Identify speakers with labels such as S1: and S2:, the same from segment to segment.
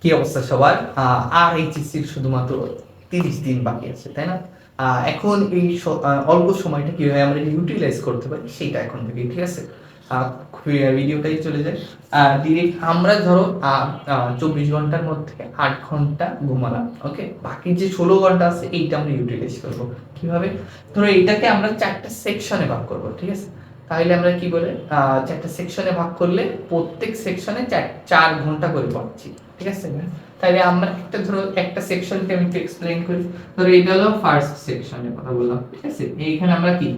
S1: কি অবস্থা সবার? আর এইচএসসির শুধুমাত্র তিরিশ দিন বাকি আছে, তাই না? এখন এই অল্প সময়টা কীভাবে আমরা ইউটিলাইজ করতে পারি সেটা এখন থেকে ঠিক আছে। ভিডিওটাই চলে যায়। ডিরেক্ট আমরা ধরো চব্বিশ ঘণ্টার মধ্যে আট ঘণ্টা ঘুমালাম ওকে বাকি যে ষোলো ঘণ্টা আছে, এইটা আমরা ইউটিলাইজ করব। কীভাবে? ধরো এইটাকে আমরা চারটা সেকশনে ভাগ করব, ঠিক আছে? তাহলে আমরা কি বলে চারটা সেকশনে ভাগ করলে প্রত্যেক সেকশনে চার চার ঘণ্টা করে পাচ্ছি। ঠিক আছে? তাহলে আমরা একটা ধরো, একটা সেকশনকে আমি একটু এক্সপ্লেইন করি। ধরো এটা হলো ফার্স্ট সেকশনের কথা বললাম, ঠিক আছে? এইখানে আমরা কি?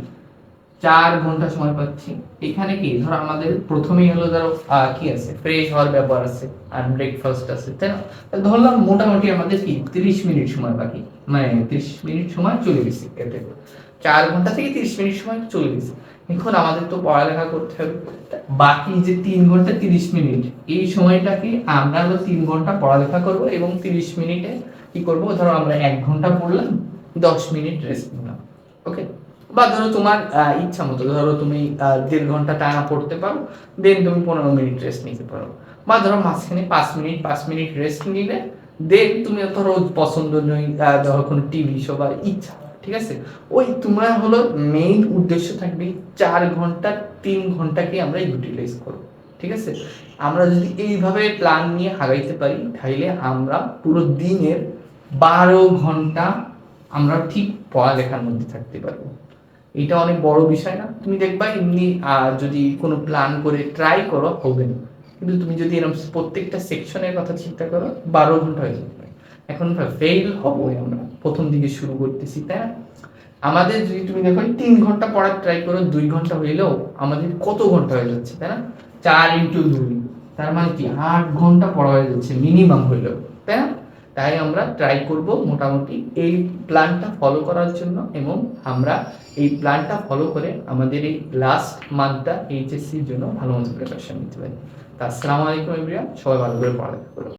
S1: চার ঘণ্টা সময় পাচ্ছি। এখানে কি? ধরো আমাদের প্রথমেই হলো ধরো কি আছে? ফ্রেশ হওয়ার ব্যাপার আছে আর ব্রেকফাস্ট আছে, তাই না? ধরলাম মোটামুটি আমাদের কি? তিরিশ মিনিট সময় বাকি। মানে তিরিশ মিনিট সময় চলে গেছে। চার ঘণ্টা থেকে তিরিশ মিনিট সময় চলে গেছে। এখন আমাদের তো পড়ালেখা করতে হবে। বাকি যে তিন ঘণ্টা, তিরিশ মিনিট, এই সময়টাকে আমরা হলো তিন ঘণ্টা পড়ালেখা করব এবং তিরিশ মিনিটে কি করব? ধরো আমরা এক ঘণ্টা পড়লাম, দশ মিনিট রেস্ট নিলাম। ওকে বা ধরো তোমার ইচ্ছা মতো, ধরো তুমি দেড় ঘণ্টা টানা পড়তে পারো দেন তুমি পনেরো মিনিট রেস্ট নিতে পারো। বা ধরো মাঝখানে পাঁচ মিনিট পাঁচ মিনিট রেস্ট নিলে দেন তুমি ধরো পছন্দ নই ধরো কোনো টিভি শো বা ইচ্ছা ঠিক আছে? ওই তোমার হলো মেইন উদ্দেশ্য থাকবে চার ঘণ্টা, তিন ঘন্টাকে আমরা ইউটিলাইজ করব ঠিক আছে? আমরা যদি এইভাবে প্ল্যান নিয়ে আগাইতে পারি তাহলে আমরা পুরো দিনের বারো ঘণ্টা আমরা ঠিক পড়ালেখার মধ্যে থাকতে পারব। এটা অনেক বড় বিষয় না? তুমি দেখবা এমনি যদি কোনো প্ল্যান করে ট্রাই করো, হবে না। কিন্তু তুমি যদি এরকম প্রত্যেকটা সেকশনের কথা চিন্তা করো, বারো ঘণ্টা হয়ে পারে। এখন ফেল হবই আমরা। প্রথম দিকে শুরু করতেছি, তাই আমাদের যদি তুমি দেখো তিন ঘণ্টা পড়ার ট্রাই করো, দুই ঘণ্টা হইলেও আমাদের কত ঘণ্টা হয়ে যাচ্ছে, তাই না? চার ইন্টু দুই, তার মানে কি? আট ঘণ্টা পড়া হয়ে যাচ্ছে মিনিমাম হইলেও, তাই না? তাই আমরা ট্রাই করব মোটামুটি এই প্ল্যানটা ফলো করার জন্য এবং আমরা এই প্ল্যানটা ফলো করে আমাদের এই লাস্ট মান্থটা এইচএসসির জন্য ভালো মতো প্রিপারেশন নিতে পারি। তা, আসসালামু আলাইকুম ইব্রিয়া সবাই ভালো করে পড়ালেখা করো।